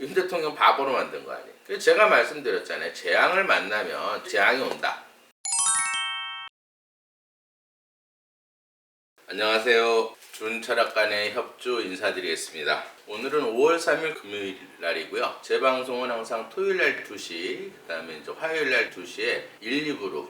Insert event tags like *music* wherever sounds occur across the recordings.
윤 대통령 바보로 만든 거 아니에요. 그래서 제가 말씀드렸잖아요. 재앙을 만나면 재앙이 온다. 안녕하세요. 준철학관의 협조 인사드리겠습니다. 오늘은 5월 3일 금요일 날이고요. 제 방송은 항상 토요일 날 2시, 그 다음에 이제 화요일 날 2시에 1, 2부로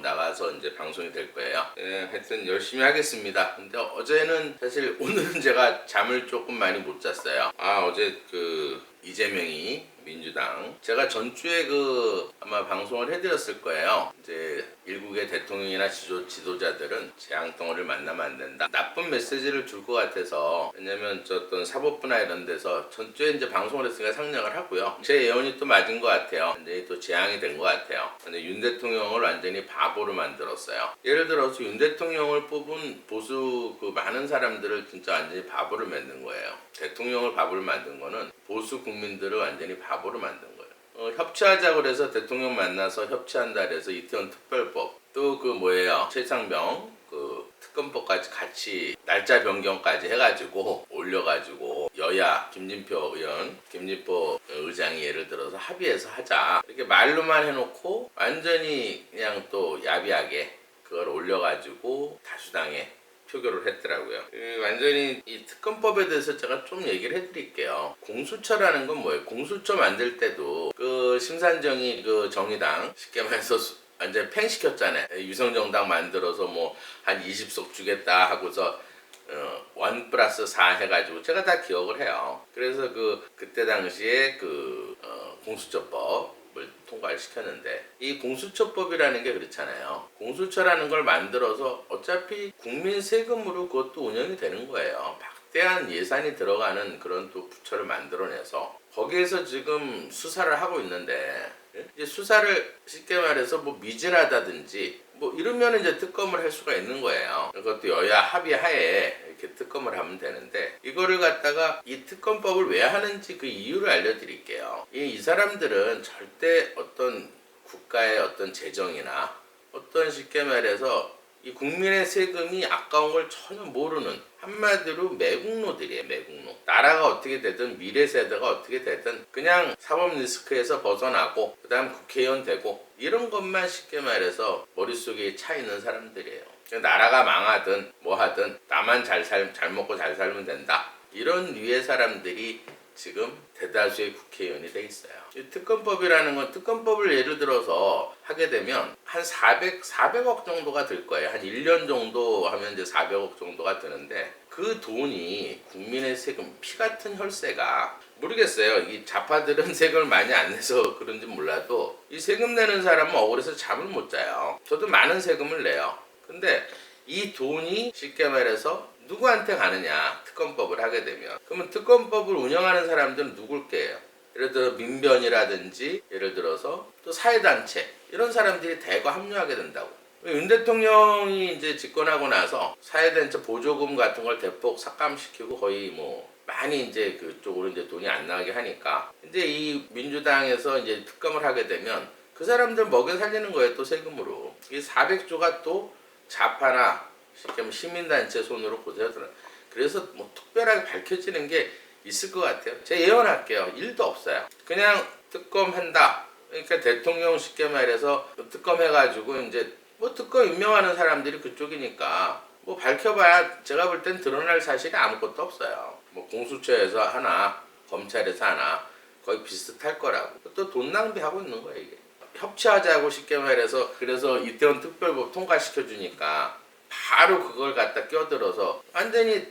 나가서 이제 방송이 될 거예요. 예, 하여튼 열심히 하겠습니다. 근데 어제는 사실 오늘은 제가 잠을 조금 많이 못 잤어요. 아, 어제 그 이재명이 민주당 제가 전주에 그 아마 방송을 해드렸을 거예요. 이제 일국의 대통령이나 지도, 지도자들은 재앙 덩어리를 만나면 안 된다. 나쁜 메시지를 줄 것 같아서 왜냐면 저 어떤 사법부나 이런 데서 전주에 이제 방송을 했으니까 상냥을 하고요. 제 예언이 또 맞은 것 같아요. 완전히 또 재앙이 된 것 같아요. 근데 윤 대통령을 완전히 바보로 만들었어요. 예를 들어서 윤 대통령을 뽑은 보수 그 많은 사람들을 진짜 완전히 바보를 만든 거예요. 대통령을 바보를 만든 거는 보수 국민들을 완전히 바보로 만든 거예요. 어, 협치하자고 그래서 대통령 만나서 협치한다 그래서 이태원 특별법 또 그 뭐예요 최상병 그 특검법까지 같이 날짜 변경까지 해가지고 올려가지고 여야 김진표 의원 김진표 의장이 예를 들어서 합의해서 하자 이렇게 말로만 해놓고 완전히 그냥 또 야비하게 그걸 올려가지고 다수당에 표결을 했더라고요. 그 완전히 이 특검법에 대해서 제가 좀 얘기를 해드릴게요. 공수처라는 건 뭐예요? 공수처 만들 때도 그 심산정이 그 정의당 쉽게 말해서 수- 완전 팽 시켰잖아요. 유성정당 만들어서 뭐 한 20석 주겠다 하고서 어, 원 플러스 4 해가지고 제가 다 기억을 해요. 그래서 그 그때 당시에 그 어, 공수처법 을 통과를 시켰는데 이 공수처법이라는 게 그렇잖아요. 공수처라는 걸 만들어서 어차피 국민 세금으로 그것도 운영이 되는 거예요. 막대한 예산이 들어가는 그런 또 부처를 만들어내서 거기에서 지금 수사를 하고 있는데 예? 이제 수사를 쉽게 말해서 뭐 미진하다든지 뭐 이러면 이제 특검을 할 수가 있는 거예요. 그것도 여야 합의하에 이렇게 특검을 하면 되는데 이거를 갖다가 이 특검법을 왜 하는지 그 이유를 알려드릴게요. 이, 이 사람들은 절대 어떤 국가의 어떤 재정이나 어떤 쉽게 말해서 이 국민의 세금이 아까운 걸 전혀 모르는 한마디로 매국노들이에요 매국노. 나라가 어떻게 되든 미래 세대가 어떻게 되든 그냥 사법 리스크에서 벗어나고 그 다음 국회의원 되고 이런 것만 쉽게 말해서 머릿속에 차 있는 사람들이에요. 나라가 망하든 뭐 하든 나만 잘, 살, 잘 먹고 잘 살면 된다. 이런 류의 사람들이 지금 대다수의 국회의원이 돼 있어요. 이 특검법이라는 건 특검법을 예를 들어서 하게 되면 한 400, 400억 정도가 들 거예요. 한 1년 정도 하면 이제 400억 정도가 드는데 그 돈이 국민의 세금, 피 같은 혈세가 모르겠어요. 이 좌파들은 *laughs* 세금을 많이 안 내서 그런지 몰라도 이 세금 내는 사람은 억울해서 잠을 못 자요. 저도 많은 세금을 내요. 근데 이 돈이 쉽게 말해서 누구한테 가느냐 특검법을 하게 되면. 그러면 특검법을 운영하는 사람들은 누굴게요? 예를 들어 민변이라든지 예를 들어서 또 사회단체 이런 사람들이 대거 합류하게 된다고. 윤 대통령이 이제 집권하고 나서 사회단체 보조금 같은 걸 대폭 삭감시키고 거의 뭐 많이 이제 그쪽으로 이제 돈이 안 나가게 하니까. 이제 이 민주당에서 이제 특검을 하게 되면 그 사람들 먹여 살리는 거예요 또 세금으로. 이 400조가 또 좌파나 쉽게 말하면 시민단체 손으로 들어. 그래서 뭐 특별하게 밝혀지는 게 있을 것 같아요. 제가 예언할게요. 일도 없어요. 그냥 특검한다. 그러니까 대통령 쉽게 말해서 특검해가지고 이제 뭐 특검 임명하는 사람들이 그쪽이니까 뭐 밝혀봐야 제가 볼 땐 드러날 사실이 아무것도 없어요. 뭐 공수처에서 하나, 검찰에서 하나 거의 비슷할 거라고. 또 돈 낭비하고 있는 거예요 이게. 협치하자고 쉽게 말해서 그래서 이태원 특별법 통과시켜 주니까 바로 그걸 갖다 껴들어서 완전히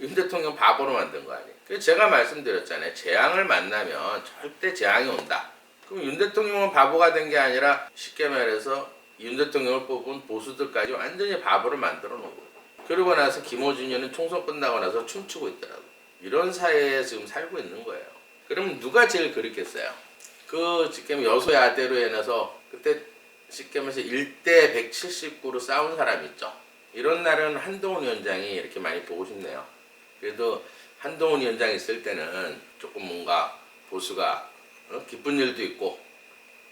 윤 대통령 바보로 만든 거 아니에요. 그래서 제가 말씀드렸잖아요. 재앙을 만나면 절대 재앙이 온다. 그럼 윤 대통령은 바보가 된 게 아니라 쉽게 말해서 윤 대통령을 뽑은 보수들까지 완전히 바보를 만들어 놓은 거예요. 그러고 나서 김호준이는 총선 끝나고 나서 춤추고 있더라고. 이런 사회에 지금 살고 있는 거예요. 그럼 누가 제일 그립겠어요? 그 지금 여소야대로 인해서 그때 쉽게 말해서 1대 179로 싸운 사람 있죠. 이런 날은 한동훈 위원장이 이렇게 많이 보고 싶네요. 그래도 한동훈 위원장 있을 때는 조금 뭔가 보수가 어? 기쁜 일도 있고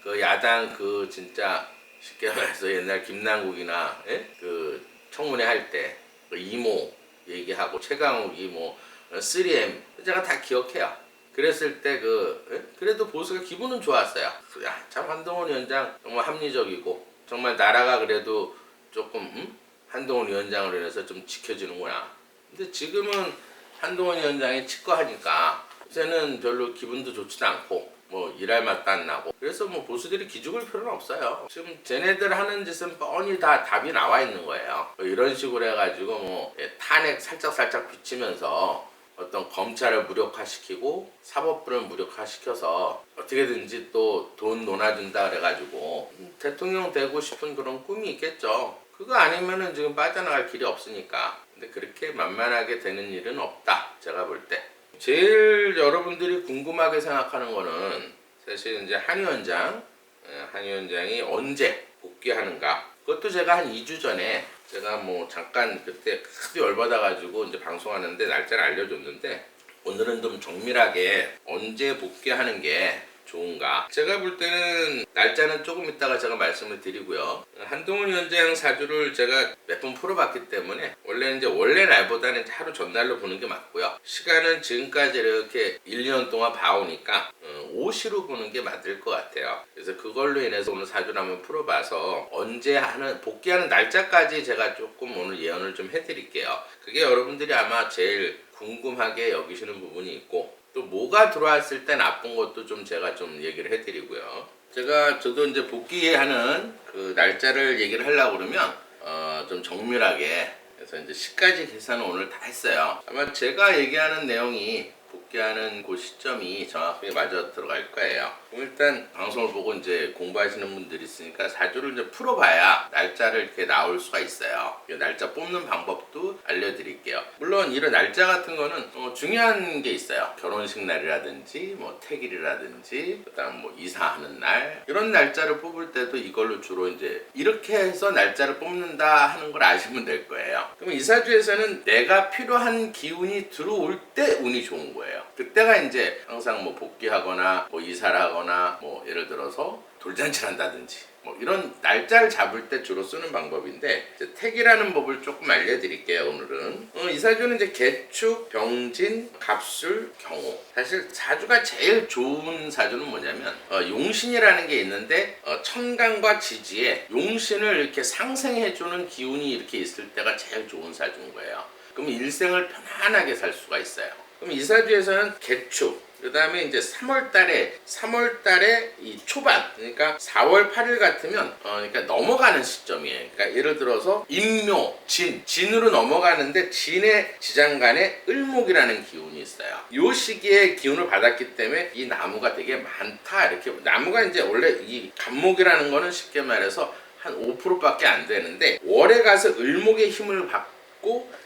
그 야당 그 진짜 쉽게 말해서 옛날 김남국이나 예? 그 청문회 할 때 그 이모 얘기하고 최강욱 이모 어, 3M 제가 다 기억해요. 그랬을 때 그 그래도 보수가 기분은 좋았어요. 야, 참 한동훈 위원장 정말 합리적이고 정말 나라가 그래도 조금 음? 한동훈 위원장으로 인해서 좀 지켜지는구나. 근데 지금은 한동훈 위원장이 치과하니까 요새는 별로 기분도 좋지도 않고 뭐 일할 맛도 안 나고 그래서 뭐 보수들이 기죽을 필요는 없어요. 지금 쟤네들 하는 짓은 뻔히 다 답이 나와 있는 거예요. 뭐 이런 식으로 해가지고 뭐 예, 탄핵 살짝 살짝 비치면서 어떤 검찰을 무력화시키고 사법부를 무력화시켜서 어떻게든지 또 돈 논아준다 그래가지고 대통령 되고 싶은 그런 꿈이 있겠죠. 그거 아니면은 지금 빠져나갈 길이 없으니까. 근데 그렇게 만만하게 되는 일은 없다. 제가 볼 때. 제일 여러분들이 궁금하게 생각하는 거는 사실 이제 한 위원장, 예, 한 위원장이 언제 복귀하는가. 그것도 제가 한 2주 전에 제가 뭐 잠깐 그때 하도 열받아가지고 이제 방송하는데 날짜를 알려줬는데 오늘은 좀 정밀하게 언제 복귀하는 게 좋은가? 제가 볼 때는 날짜는 조금 이따가 제가 말씀을 드리고요. 한동훈 위원장 사주를 제가 몇 번 풀어봤기 때문에 원래 이제 원래 날보다는 하루 전날로 보는 게 맞고요. 시간은 지금까지 이렇게 1, 2년 동안 봐오니까 어, 오시로 보는 게 맞을 것 같아요. 그래서 그걸로 인해서 오늘 사주를 한번 풀어봐서 언제 하는 복귀하는 날짜까지 제가 조금 오늘 예언을 좀 해드릴게요. 그게 여러분들이 아마 제일 궁금하게 여기시는 부분이 있고 또 뭐가 들어왔을 때 나쁜 것도 좀 제가 좀 얘기를 해드리고요. 제가 저도 이제 복귀하는 그 날짜를 얘기를 하려고 그러면 어, 좀 정밀하게 그래서 이제 시까지 계산을 오늘 다 했어요. 아마 제가 얘기하는 내용이 하는 그 시점이 정확하게 맞아 들어갈 거예요. 일단 방송을 보고 이제 공부하시는 분들이 있으니까 사주를 이제 풀어봐야 날짜를 이렇게 나올 수가 있어요. 이 날짜 뽑는 방법도 알려드릴게요. 물론 이런 날짜 같은 거는 어, 중요한 게 있어요. 결혼식 날이라든지 뭐 택일이라든지 그다음 뭐 이사하는 날 이런 날짜를 뽑을 때도 이걸로 주로 이제 이렇게 해서 날짜를 뽑는다 하는 걸 아시면 될 거예요. 그럼 이사주에서는 내가 필요한 기운이 들어올 때 운이 좋은 거예요. 그때가 이제 항상 뭐 복귀하거나 뭐 이사를 하거나 뭐 예를 들어서 돌잔치를 한다든지 뭐 이런 날짜를 잡을 때 주로 쓰는 방법인데 이제 택이라는 법을 조금 알려드릴게요 오늘은. 어, 이 사주는 이제 개축, 병진, 갑술, 경호. 사실 사주가 제일 좋은 사주는 뭐냐면 어, 용신이라는 게 있는데 어, 천간과 지지에 용신을 이렇게 상생해주는 기운이 이렇게 있을 때가 제일 좋은 사주인 거예요. 그럼 일생을 편안하게 살 수가 있어요 그럼 이 사주에서는 개축 그 다음에 이제 3월 달에, 3월 달에 이 초반, 그러니까 4월 8일 같으면, 어, 그러니까 넘어가는 시점이에요. 그러니까 예를 들어서 임묘, 진, 진으로 넘어가는데 진의 지장간에 을목이라는 기운이 있어요. 요 시기에 기운을 받았기 때문에 이 나무가 되게 많다. 이렇게, 나무가 이제 원래 이 간목이라는 거는 쉽게 말해서 한 5%밖에 안 되는데, 월에 가서 을목의 힘을 받고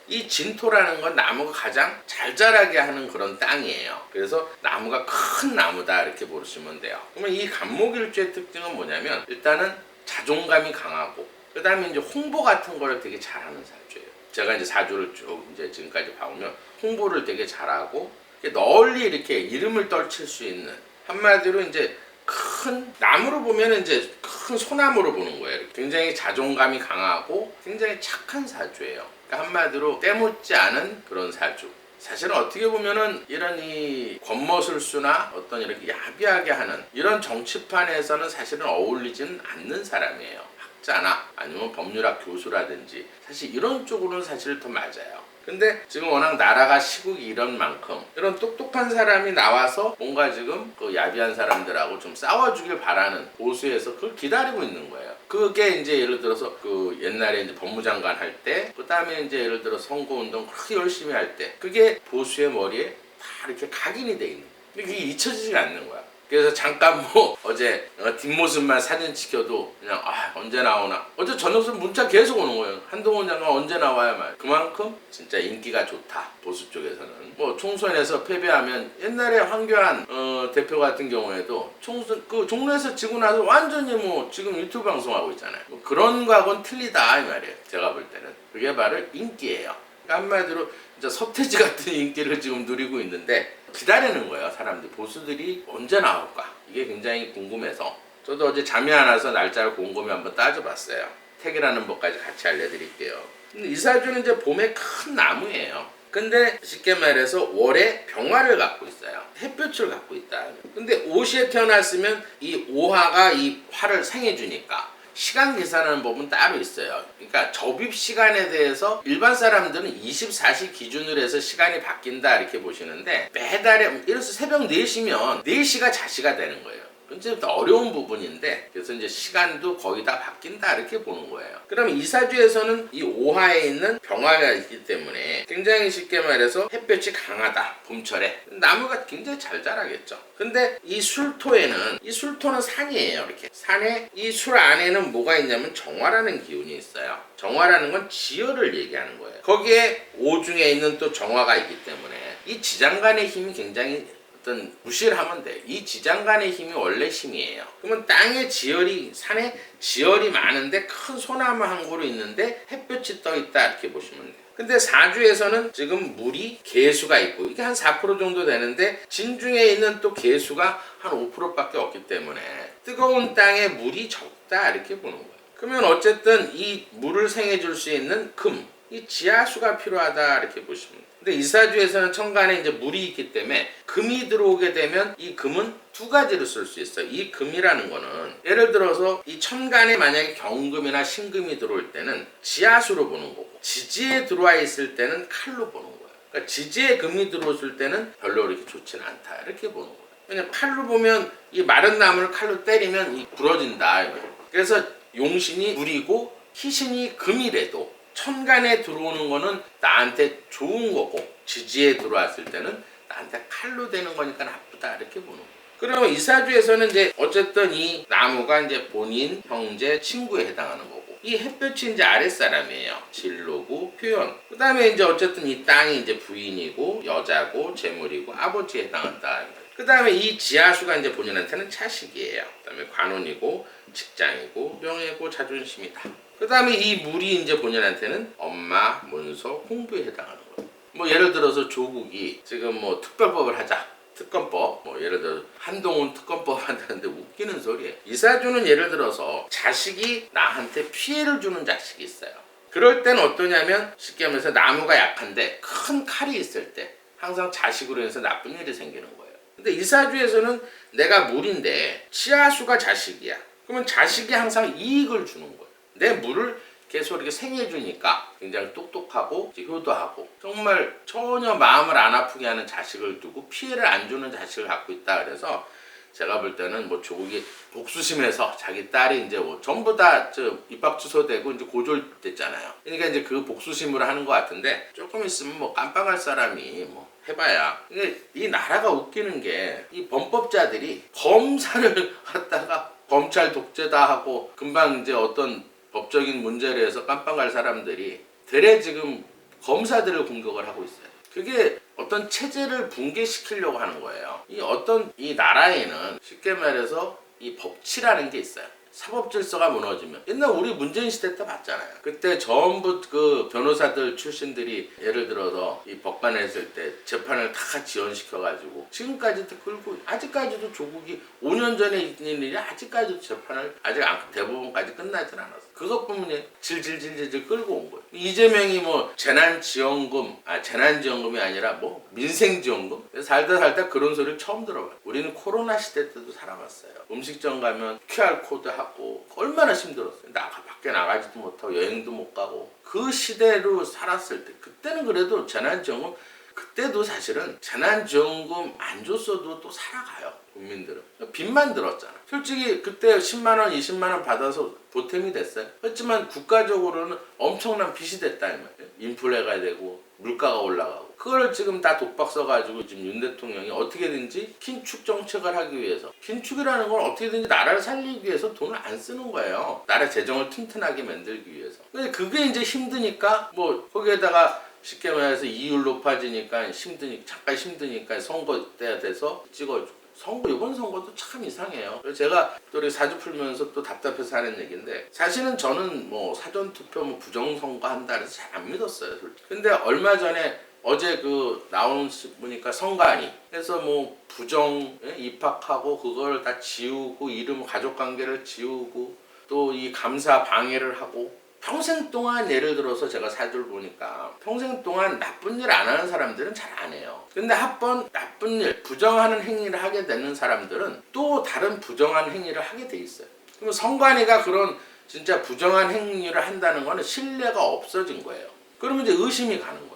이 진토라는 건 나무가 가장 잘 자라게 하는 그런 땅이에요. 그래서 나무가 큰 나무다 이렇게 보시면 돼요. 그러면 이 간목일주의 특징은 뭐냐면 일단은 자존감이 강하고 그 다음에 이제 홍보 같은 거를 되게 잘하는 사주예요. 제가 이제 사주를 쭉 이제 지금까지 봐오면 홍보를 되게 잘하고 널리 이렇게 이름을 떨칠 수 있는 한마디로 이제 큰 나무로 보면 이제 큰 소나무로 보는 거예요. 굉장히 자존감이 강하고 굉장히 착한 사주예요. 그러니까 한마디로 때묻지 않은 그런 사주. 사실은 어떻게 보면은 이런 이 권모술수나 어떤 이렇게 야비하게 하는 이런 정치판에서는 사실은 어울리지는 않는 사람이에요. 학자나 아니면 법률학 교수라든지 사실 이런 쪽으로는 사실 더 맞아요. 근데 지금 워낙 나라가 시국이 이런 만큼 이런 똑똑한 사람이 나와서 뭔가 지금 그 야비한 사람들하고 좀 싸워주길 바라는 보수에서 그걸 기다리고 있는 거예요. 그게 이제 예를 들어서 그 옛날에 이제 법무장관 할 때, 그 다음에 이제 예를 들어 선거운동 그렇게 열심히 할 때, 그게 보수의 머리에 다 이렇게 각인이 돼 있는. 근데 그게 잊혀지지가 않는 거야. 그래서 잠깐 뭐 *laughs* 어제 어, 뒷모습만 사진 찍혀도 그냥 아 언제 나오나. 어제 저녁에 문자 계속 오는 거예요. 한동훈 장관 언제 나와야 말. 그만큼 진짜 인기가 좋다 보수 쪽에서는. 뭐 총선에서 패배하면 옛날에 황교안 어, 대표 같은 경우에도 총선 그 종로에서 지고 나서 완전히 뭐 지금 유튜브 방송하고 있잖아요. 뭐 그런 거하고는 틀리다 이 말이에요. 제가 볼 때는. 그게 바로 인기예요. 그러니까 한마디로 진짜 서태지 같은 *laughs* 인기를 지금 누리고 있는데 기다리는 거예요 사람들. 보수들이 언제 나올까? 이게 굉장히 궁금해서. 저도 어제 잠이 안 와서 날짜를 곰곰이 한번 따져봤어요. 택이라는 법까지 같이 알려드릴게요. 근데 이 사주는 이제 봄에 큰 나무예요. 근데 쉽게 말해서 월에 병화를 갖고 있어요. 햇볕을 갖고 있다. 근데 오시에 태어났으면 이 오화가 이 화를 생해주니까 시간 계산하는 법은 따로 있어요. 그러니까 접입 시간에 대해서 일반 사람들은 24시 기준으로 해서 시간이 바뀐다 이렇게 보시는데 매달에 이래서 새벽 4시면 4시가 자시가 되는 거예요. 이제 어려운 부분인데 그래서 이제 시간도 거의 다 바뀐다 이렇게 보는 거예요. 그럼 이사주에서는 이 오화에 있는 병화가 있기 때문에 굉장히 쉽게 말해서 햇볕이 강하다 봄철에 나무가 굉장히 잘 자라겠죠. 근데 이 술토에는 이 술토는 산이에요 이렇게 산에 이 술 안에는 뭐가 있냐면 정화라는 기운이 있어요. 정화라는 건 지혈을 얘기하는 거예요. 거기에 오중에 있는 또 정화가 있기 때문에 이 지장간의 힘이 굉장히 어떤 무시를 하면 돼. 이 지장간의 힘이 원래 힘이에요. 그러면 땅에 지열이 산에 지열이 많은데 큰 소나무 한 그루 있는데 햇볕이 떠 있다 이렇게 보시면 돼요. 근데 사주에서는 지금 물이 개수가 있고 이게 한 4% 정도 되는데 진중에 있는 또 개수가 한 5%밖에 없기 때문에 뜨거운 땅에 물이 적다 이렇게 보는 거예요. 그러면 어쨌든 이 물을 생해줄 수 있는 금, 이 지하수가 필요하다 이렇게 보시면 돼요. 근데 이사주에서는 천간에 이제 물이 있기 때문에 금이 들어오게 되면 이 금은 두 가지로 쓸 수 있어요. 이 금이라는 거는 예를 들어서 이 천간에 만약에 경금이나 신금이 들어올 때는 지하수로 보는 거고 지지에 들어와 있을 때는 칼로 보는 거예요. 그러니까 지지에 금이 들어왔을 때는 별로 그렇게 좋지는 않다 이렇게 보는 거예요. 왜냐면 칼로 보면 이 마른 나무를 칼로 때리면 이 부러진다. 그래서 용신이 물이고 희신이 금이래도 천간에 들어오는 거는 나한테 좋은 거고 지지에 들어왔을 때는 나한테 칼로 되는 거니까 나쁘다 이렇게 보는 거예요. 그러면 이사주에서는 이제 어쨌든 이 나무가 이제 본인, 형제, 친구에 해당하는 거고 이 햇볕이 이제 아랫사람이에요. 진로고 표현. 그 다음에 이제 어쨌든 이 땅이 이제 부인이고 여자고 재물이고 아버지에 해당한다. 그 다음에 이 지하수가 이제 본인한테는 차식이에요. 그 다음에 관운이고 직장이고 명예고 자존심이다. 그 다음에 이 물이 이제 본인한테는 엄마, 문서, 공부에 해당하는 거예요. 뭐 예를 들어서 조국이 지금 뭐 특별법을 하자. 특검법, 뭐 예를 들어 한동훈 특검법 한다는데 웃기는 소리예요. 이사주는 예를 들어서 자식이 나한테 피해를 주는 자식이 있어요. 그럴 땐 어떠냐면 쉽게 하면서 나무가 약한데 큰 칼이 있을 때 항상 자식으로 해서 나쁜 일이 생기는 거예요. 근데 이사주에서는 내가 물인데 치아수가 자식이야. 그러면 자식이 항상 이익을 주는 거예요. 내 물을 계속 이렇게 생해주니까 굉장히 똑똑하고 효도하고 정말 전혀 마음을 안 아프게 하는 자식을 두고 피해를 안 주는 자식을 갖고 있다 그래서 제가 볼 때는 뭐 조국이 복수심에서 자기 딸이 이제 뭐 전부 다 저 입학 취소되고 이제 고졸됐잖아요. 그러니까 이제 그 복수심으로 하는 것 같은데 조금 있으면 뭐 깜빵할 사람이 뭐 해봐야. 근데 이 나라가 웃기는 게 이 범법자들이 검사를 *laughs* 갖다가 검찰 독재다 하고 금방 이제 어떤 법적인 문제를 해서 갈 사람들이 대래 지금 검사들을 공격을 하고 있어요. 그게 어떤 체제를 붕괴시키려고 하는 거예요. 이 어떤 이 나라에는 쉽게 말해서 이 법치라는 게 있어요. 사법 질서가 무너지면 옛날 우리 문재인 시대 때 봤잖아요. 그때 전부 그 변호사들 출신들이 예를 들어서 이 법관을 했을 때 재판을 다 지연시켜 가지고 지금까지도 끌고 아직까지도 조국이 5년 전에 있는 일이 아직까지도 재판을 아직 안- 대부분까지 끝나진 않았어. 그것 때문에 질질질질 끌고 온 거예요. 이재명이 뭐 재난지원금, 아 재난지원금이 아니라 뭐 민생지원금 살다 살다 그런 소리를 처음 들어봐요. 우리는 코로나 시대 때도 살아봤어요. 음식점 가면 QR 코드 하고 얼마나 힘들었어요. 나가 밖에 나가지도 못하고 여행도 못 가고 그 시대로 살았을 때 그때는 그래도 재난지원금 그때도 사실은 재난지원금 안 줬어도 또 살아가요. 국민들은 빚만 들었잖아. 솔직히 그때 10만 원, 20만 원 받아서 보탬이 됐어요. 그렇지만 국가적으로는 엄청난 빚이 됐다 이 말이에요. 인플레가 되고 물가가 올라가고 그걸 지금 다 독박 써가지고 지금 윤 대통령이 어떻게든지 긴축 정책을 하기 위해서 긴축이라는 건 어떻게든지 나라를 살리기 위해서 돈을 안 쓰는 거예요. 나라 재정을 튼튼하게 만들기 위해서. 근데 그게 이제 힘드니까 뭐 거기에다가 쉽게 말해서 이율 높아지니까 힘드니까 잠깐 힘드니까 선거 때 돼서 찍어주고 선거 이번 선거도 참 이상해요. 그래서 제가 또 우리 사주 풀면서 또 답답해서 하는 얘기인데 사실은 저는 뭐 사전 투표 뭐 부정 선거 한다 해서 잘 안 믿었어요. 솔직히. 근데 얼마 전에 어제 그 시- 보니까 선관위 해서 뭐 부정 예? 입학하고 그걸 다 지우고 이름 가족 관계를 지우고 또 이 감사 방해를 하고 평생 동안 예를 들어서 제가 사주를 보니까 평생 동안 나쁜 일 안 하는 사람들은 잘 안 해요. 근데 한번 나쁜 일, 부정하는 행위를 하게 되는 사람들은 또 다른 부정한 행위를 하게 돼 있어요. 그럼 성관이가 그런 진짜 부정한 행위를 한다는 거는 신뢰가 없어진 거예요. 그러면 이제 의심이 가는 거야.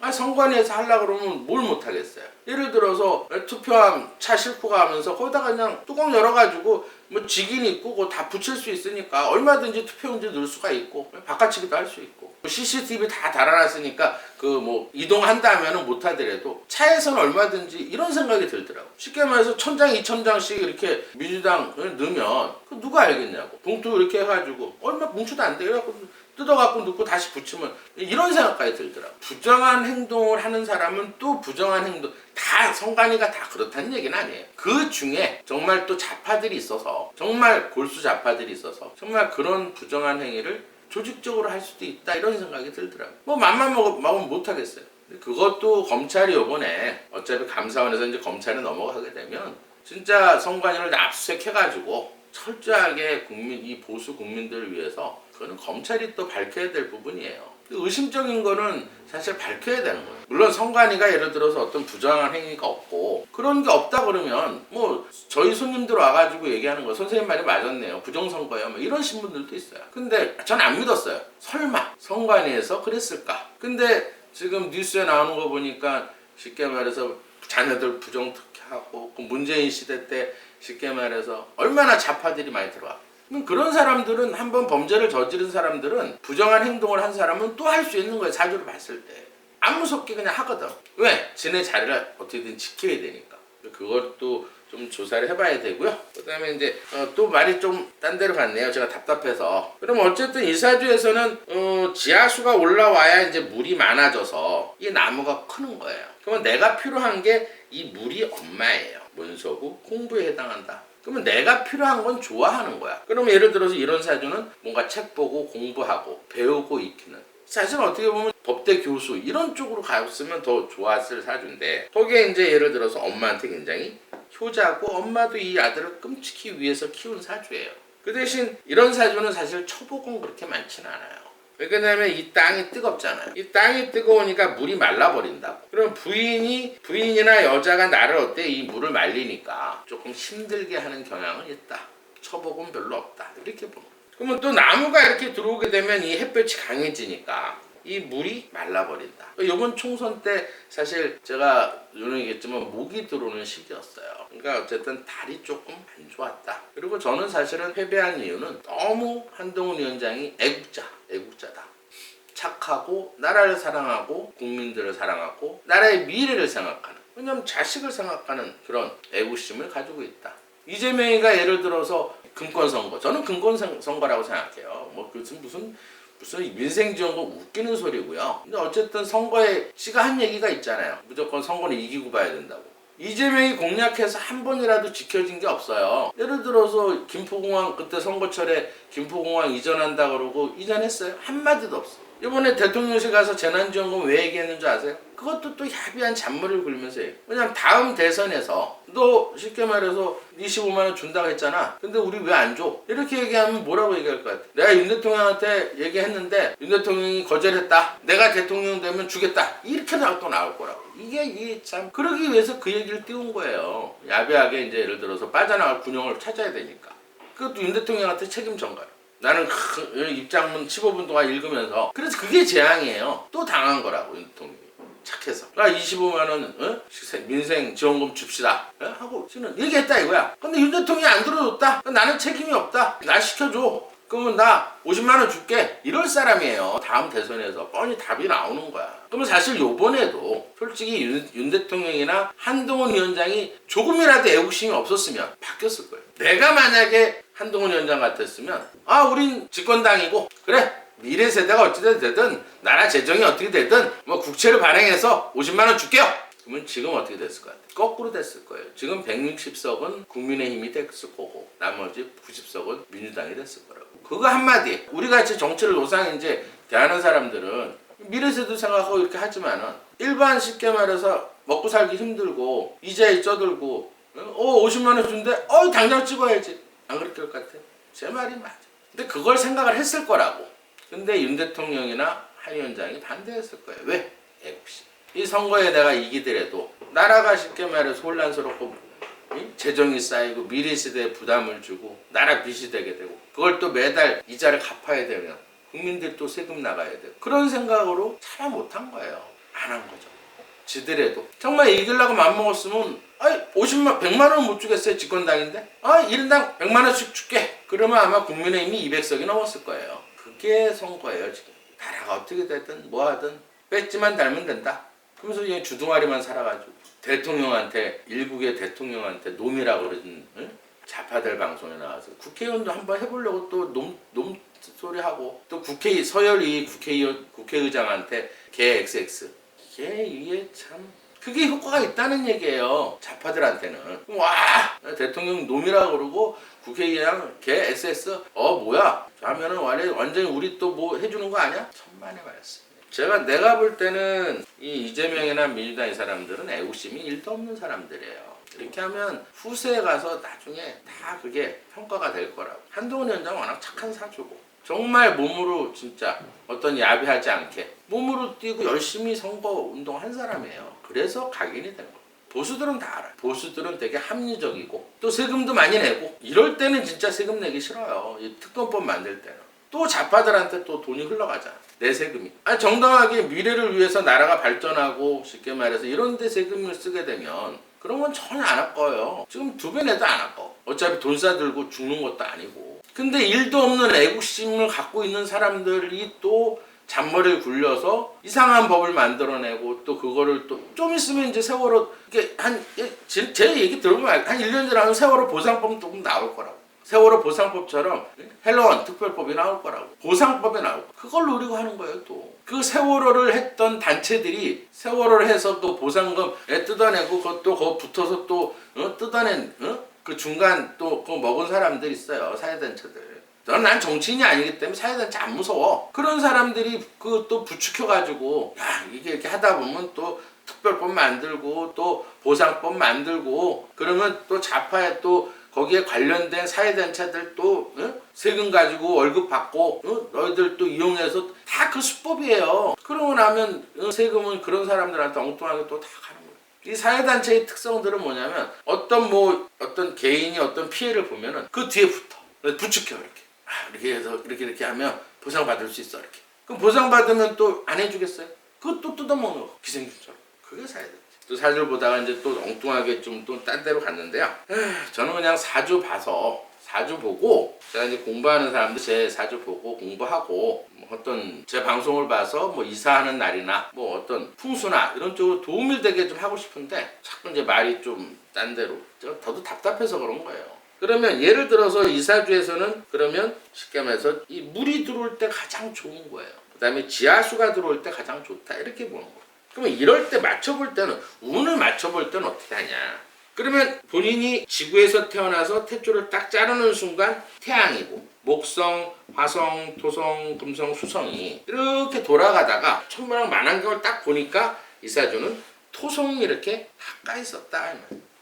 아, 성관위에서 하려고 그러면 뭘 못하겠어요. 예를 들어서 투표함 차 싣고 가면서 거기다가 그냥 뚜껑 열어가지고 뭐 직인 있고 그거 다 붙일 수 있으니까 얼마든지 투표용지 넣을 수가 있고 바깥치기도 할 수 있고 CCTV 다 달아놨으니까 그 뭐 이동한다면은 못하더라도 차에서는 얼마든지 이런 생각이 들더라고. 쉽게 말해서 천장 이천장씩 이렇게 민주당을 넣으면 그 누가 알겠냐고. 봉투 이렇게 해가지고 얼마 뭉쳐도 안 돼. 그래갖고 뜯어갖고 넣고 다시 붙이면 이런 생각까지 들더라고. 부정한 행동을 하는 사람은 또 부정한 행동 다 성관이가 다 그렇다는 얘기는 아니에요. 그 중에 정말 또 자파들이 있어서 정말 골수 자파들이 있어서 정말 그런 부정한 행위를 조직적으로 할 수도 있다 이런 생각이 들더라고. 뭐 맘만 먹, 먹으면 못 하겠어요. 그것도 검찰이 요번에 어차피 감사원에서 이제 검찰에 넘어가게 되면 진짜 성관이를 압수수색해가지고 철저하게 국민 이 보수 국민들을 위해서 그거는 검찰이 또 밝혀야 될 부분이에요. 의심적인 거는 사실 밝혀야 되는 거예요. 물론 성관이가 예를 들어서 어떤 부정한 행위가 없고 그런 게 없다 그러면 뭐 저희 손님들 와가지고 얘기하는 거 선생님 말이 맞았네요. 부정선거예요. 뭐 이러신 분들도 있어요. 근데 전 안 믿었어요. 설마 성관이에서 그랬을까? 근데 지금 뉴스에 나오는 거 보니까 쉽게 말해서 자녀들 부정 특혜하고 그 문재인 시대 때 쉽게 말해서 얼마나 자파들이 많이 들어와. 그럼 그런 사람들은 한번 범죄를 저지른 사람들은 부정한 행동을 한 사람은 또 할 수 있는 거예요. 사주를 봤을 때. 안 무섭게 그냥 하거든. 왜? 지네 자리를 어떻게든 지켜야 되니까. 그것도 좀 조사를 해봐야 되고요. 그 다음에 이제 어, 또 말이 좀 딴 데로 갔네요. 제가 답답해서. 그럼 어쨌든 이 사주에서는 어, 지하수가 올라와야 이제 물이 많아져서 이 나무가 크는 거예요. 그러면 내가 필요한 게 이 물이 엄마예요. 문서고 공부에 해당한다. 그러면 내가 필요한 건 좋아하는 거야. 그러면 예를 들어서 이런 사주는 뭔가 책 보고 공부하고 배우고 익히는. 사실 어떻게 보면 법대 교수 이런 쪽으로 갔으면 더 좋았을 사주인데 거기에 이제 예를 들어서 엄마한테 굉장히 효자고 엄마도 이 아들을 끔찍히 위해서 키운 사주예요. 그 대신 이런 사주는 사실 초복은 그렇게 많지는 않아요. 왜냐면 이 땅이 뜨겁잖아요. 이 땅이 뜨거우니까 물이 말라버린다고. 그럼 부인이 부인이나 여자가 나를 어때 이 물을 말리니까 조금 힘들게 하는 경향은 있다. 처복은 별로 없다. 이렇게 보는. 거예요. 그러면 또 나무가 이렇게 들어오게 되면 이 햇볕이 강해지니까 이 물이 말라버린다. 이번 총선 때 사실 제가 오늘 얘기했지만 목이 들어오는 시기였어요. 그러니까 어쨌든 달이 조금 안 좋았다. 그리고 저는 사실은 패배한 이유는 너무 한동훈 위원장이 애국자, 애국자다. 착하고 나라를 사랑하고 국민들을 사랑하고 나라의 미래를 생각하는 왜냐하면 자식을 생각하는 그런 애국심을 가지고 있다. 이재명이가 예를 들어서 금권 선거 저는 금권 선- 선거라고 생각해요. 뭐 무슨 무슨 무슨 민생지원금 웃기는 소리고요. 근데 어쨌든 선거에 씨가 한 얘기가 있잖아요. 무조건 선거는 이기고 봐야 된다고. 이재명이 공약해서 한 번이라도 지켜진 게 없어요. 예를 들어서 김포공항 그때 선거철에 김포공항 이전한다 그러고 이전했어요. 한 마디도 없어. 이번에 대통령실 가서 재난지원금 왜 얘기했는 줄 아세요? 그것도 또 야비한 잔머리를 굴면서 해요. 왜냐면 다음 대선에서 너 쉽게 말해서 25만 원 준다고 했잖아. 근데 우리 왜 안 줘? 이렇게 얘기하면 뭐라고 얘기할 것 같아? 내가 윤 대통령한테 얘기했는데 윤 대통령이 거절했다. 내가 대통령 되면 주겠다. 이렇게 나올 거라고. 이게 이게 참 그러기 위해서 그 얘기를 띄운 거예요. 야비하게 이제 예를 들어서 빠져나갈 군용을 찾아야 되니까. 그것도 윤 대통령한테 책임 전가요. 나는 그 입장문 15분 동안 읽으면서 그래서 그게 재앙이에요. 또 당한 거라고 윤 대통령이. 착해서. 나 25만 원 어? 민생 지원금 줍시다. 어? 하고 지는 얘기했다 이거야. 근데 윤 대통령이 안 들어줬다. 나는 책임이 없다. 날 시켜줘. 그러면 나 50만 원 줄게. 이럴 사람이에요. 다음 대선에서 뻔히 답이 나오는 거야. 그러면 사실 요번에도 솔직히 윤, 윤 대통령이나 한동훈 위원장이 조금이라도 애국심이 없었으면 바뀌었을 거예요. 내가 만약에 한동훈 위원장 같았으면 아 우린 집권당이고 그래 미래 세대가 어찌든 되든 나라 재정이 어떻게 되든 뭐 국채를 발행해서 50만 원 줄게요. 그러면 지금 어떻게 됐을 것 같아요? 거꾸로 됐을 거예요. 지금 160석은 국민의힘이 됐을 거고 나머지 90석은 민주당이 됐을 거라고. 그거 한마디. 우리 같이 정치를 노상 이제 대하는 사람들은 미래세도 생각하고 이렇게 하지만은 일반 쉽게 말해서 먹고 살기 힘들고 이자에 쪄들고 어 50만 원 준대 어 당장 찍어야지 안 그렇게 할 것 같아요 제 말이 맞아 근데 그걸 생각을 했을 거라고 근데 윤 대통령이나 한 위원장이 반대했을 거예요. 왜? 애국심. 이 선거에 내가 이기더라도 나라가 쉽게 말해서 혼란스럽고 이? 재정이 쌓이고 미래 시대에 부담을 주고 나라 빚이 되게 되고 그걸 또 매달 이자를 갚아야 되면 국민들 또 세금 나가야 되고 그런 생각으로 참아 못한 거예요. 안 한 거죠. 지더라도. 정말 이기려고 맘먹었으면 아이 50만 100만 원 못 주겠어요 집권당인데? 아 1인당 100만 원씩 줄게. 그러면 아마 국민의힘이 200석이 넘었을 거예요. 그게 선거예요 지금. 나라가 어떻게 됐든 뭐 하든 뺐지만 달면 된다 그러면서 그냥 주둥아리만 살아가지고 대통령한테 일국의 대통령한테 놈이라고 그러는 응? 좌파들 방송에 나와서 국회의원도 한번 해보려고 또놈놈 소리 하고 또 국회 서열이 국회의원 국회의장한테 개 XX. 이게 이게 참 그게 효과가 있다는 얘기예요 좌파들한테는. 와! 대통령 놈이라고 그러고 국회의장 개 SS 어 뭐야? 하면은 완전 완전히 우리 또 뭐 해주는 거 아니야? 천만의 말씀. 제가 내가 볼 때는 이 이재명이나 민주당 이 사람들은 애국심이 일도 없는 사람들이에요. 이렇게 하면 후세에 가서 나중에 다 그게 평가가 될 거라고. 한동훈 위원장 워낙 착한 사주고 정말 몸으로 진짜 어떤 야비하지 않게 몸으로 뛰고 열심히 선거 운동한 사람이에요. 그래서 각인이 된 거예요. 보수들은 다 알아요. 보수들은 되게 합리적이고 또 세금도 많이 내고 이럴 때는 진짜 세금 내기 싫어요. 이 특검법 만들 때는. 또 좌파들한테 또 돈이 흘러가잖아. 내 세금이. 아 정당하게 미래를 위해서 나라가 발전하고 쉽게 말해서 이런 데 세금을 쓰게 되면 그런 건 전혀 안 아까워요. 지금 두 배 내도 안 아까워. 어차피 돈 싸들고 죽는 것도 아니고. 근데 일도 없는 애국심을 갖고 있는 사람들이 또 잔머리를 굴려서 이상한 법을 만들어내고 또 그거를 또 좀 있으면 이제 세월호 이게 한제 제 얘기 들어보면 한 1년 지나면 세월호 보상법 조금 나올 거라고. 세월호 보상법처럼 헬로원 특별법이 나올 거라고 보상법이 나올 거 그걸 노리고 하는 거예요 또 그 세월호를 했던 단체들이 세월호를 해서 또 보상금 뜯어내고 그것도 거 붙어서 또 어? 뜯어낸 어? 그 중간 또 그거 먹은 사람들 있어요 사회단체들 난, 난 정치인이 아니기 때문에 사회단체 안 무서워 그런 사람들이 그 또 부추켜가지고 야 이게 이렇게 하다 보면 또 특별법 만들고 또 보상법 만들고 그러면 또 좌파에 또 거기에 관련된 사회단체들 또 어? 세금 가지고 월급 받고 어? 너희들 또 이용해서 다 그 수법이에요. 그러고 나면 어, 세금은 그런 사람들한테 엉뚱하게 또 다 가는 거예요. 이 사회단체의 특성들은 뭐냐면 어떤 뭐 어떤 개인이 어떤 피해를 보면은 그 뒤에 붙어 부추겨 이렇게 아, 이렇게 해서 이렇게 이렇게 하면 보상 받을 수 있어 이렇게 그럼 보상 받으면 또 안 해주겠어요? 그것도 뜯어먹는 거 기생충처럼 그게 사회단체. 또 사주를 보다가 이제 또 엉뚱하게 좀 또 딴 데로 갔는데요. 저는 그냥 사주 봐서 사주 보고 제가 이제 공부하는 사람들 제 사주 보고 공부하고 뭐 어떤 제 방송을 봐서 뭐 이사하는 날이나 뭐 어떤 풍수나 이런 쪽으로 도움이 되게 좀 하고 싶은데 자꾸 이제 말이 좀 딴 데로 저 더도 답답해서 그런 거예요. 그러면 예를 들어서 이사주에서는 그러면 쉽게 말해서 이 물이 들어올 때 가장 좋은 거예요. 그 다음에 지하수가 들어올 때 가장 좋다 이렇게 보는 거예요. 그러면 이럴 때 맞춰볼 때는 운을 맞춰볼 때는 어떻게 하냐? 그러면 본인이 지구에서 태어나서 태초를 딱 자르는 순간 태양이고 목성, 화성, 토성, 금성, 수성이 이렇게 돌아가다가 천문학 만환경을 딱 보니까 이사주는 토성이 이렇게 가까이 있었다.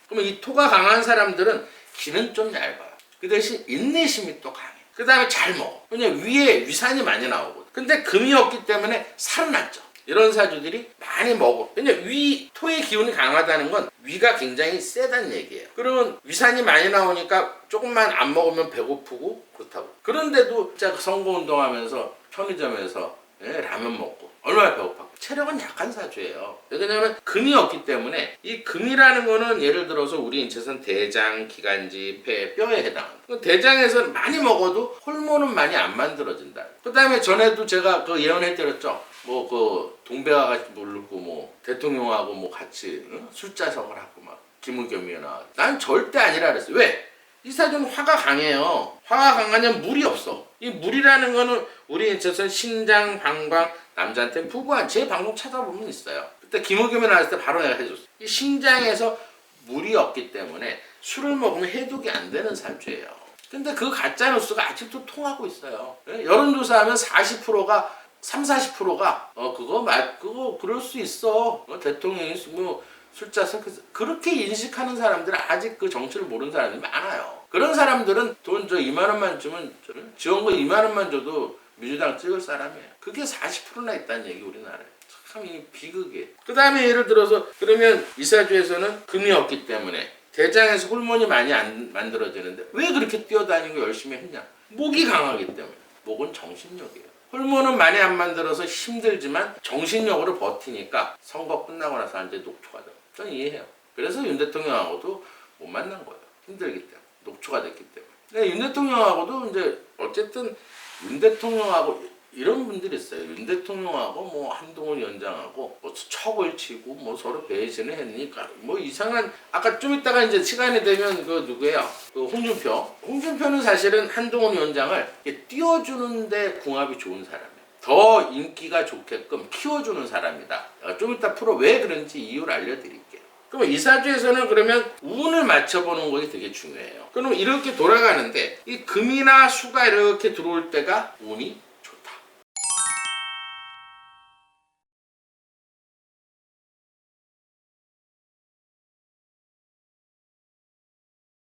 그러면 이 토가 강한 사람들은 기는 좀 얇아요. 그 대신 인내심이 또 강해. 그 다음에 잘 먹어. 왜냐 위에 위산이 많이 나오거든. 근데 금이 없기 때문에 살은 안 쪄. 이런 사주들이 많이 먹어. 왜냐 위 토의 기운이 강하다는 건 위가 굉장히 세다는 얘기예요. 그러면 위산이 많이 나오니까 조금만 안 먹으면 배고프고 그렇다고. 그런데도 진짜 선거 운동하면서 편의점에서 예, 라면 먹고 얼마나 배고파. 체력은 약한 사주예요. 왜냐면 금이 없기 때문에 이 금이라는 거는 예를 들어서 우리 인체선 대장, 기관지, 폐, 뼈에 해당합니다. 대장에서 많이 먹어도 호르몬은 많이 안 만들어진다. 그 다음에 전에도 제가 그 예언해드렸죠. 뭐 그 동백아 같이 부르고 뭐 대통령하고 뭐 같이 응? 술자석을 하고 막 김은겸이 나와. 난 절대 아니라 그랬어. 왜? 이 사주는 화가 강해요. 화가 강하면 물이 없어. 이 물이라는 거는 우리 인체선 신장, 방광, 남자한테 부부한 제 방송 찾아보면 있어요. 그때 김우겸이 나왔을 때 바로 내가 해줬어. 이 신장에서 물이 없기 때문에 술을 먹으면 해독이 안 되는 살주예요. 근데 그 가짜 뉴스가 아직도 통하고 있어요. 예? 여론조사하면 40%가 3, 40%가 어 그거 말 그거 그럴 수 있어. 어, 대통령이 뭐 술자 섞여서 그렇게 인식하는 사람들은 아직 그 정치를 모르는 사람이 많아요. 그런 사람들은 돈 저 2만 원만 주면 지원금 2만 원만 줘도 민주당 찍을 사람이에요. 그게 40%나 있다는 얘기 우리나라에. 참 이 비극이에요. 그 다음에 예를 들어서 그러면 이사주에서는 금이 없기 때문에 대장에서 호르몬이 많이 안 만들어지는데 왜 그렇게 뛰어다니고 열심히 했냐? 목이 강하기 때문에. 목은 정신력이에요. 호르몬은 많이 안 만들어서 힘들지만 정신력으로 버티니까 선거 끝나고 나서 이제 녹초가 돼요. 저는 이해해요. 그래서 윤 대통령하고도 못 만난 거예요. 힘들기 때문에. 녹초가 됐기 때문에. 근데 윤 대통령하고도 이제 어쨌든 윤 대통령하고 이런 분들이 있어요. 윤 대통령하고 뭐 한동훈 위원장하고 뭐 척을 치고 뭐 서로 배신을 했으니까 뭐 이상한 아까 좀 이따가 이제 시간이 되면 그 누구예요? 그 홍준표. 홍준표는 사실은 한동훈 위원장을 띄워주는데 궁합이 좋은 사람이에요. 더 인기가 좋게끔 키워주는 사람이다. 어, 좀 이따 프로 왜 그런지 이유를 알려드릴게요. 그럼 이사주에서는 그러면 운을 맞춰보는 것이 되게 중요해요. 그럼 이렇게 돌아가는데 이 금이나 수가 이렇게 들어올 때가 운이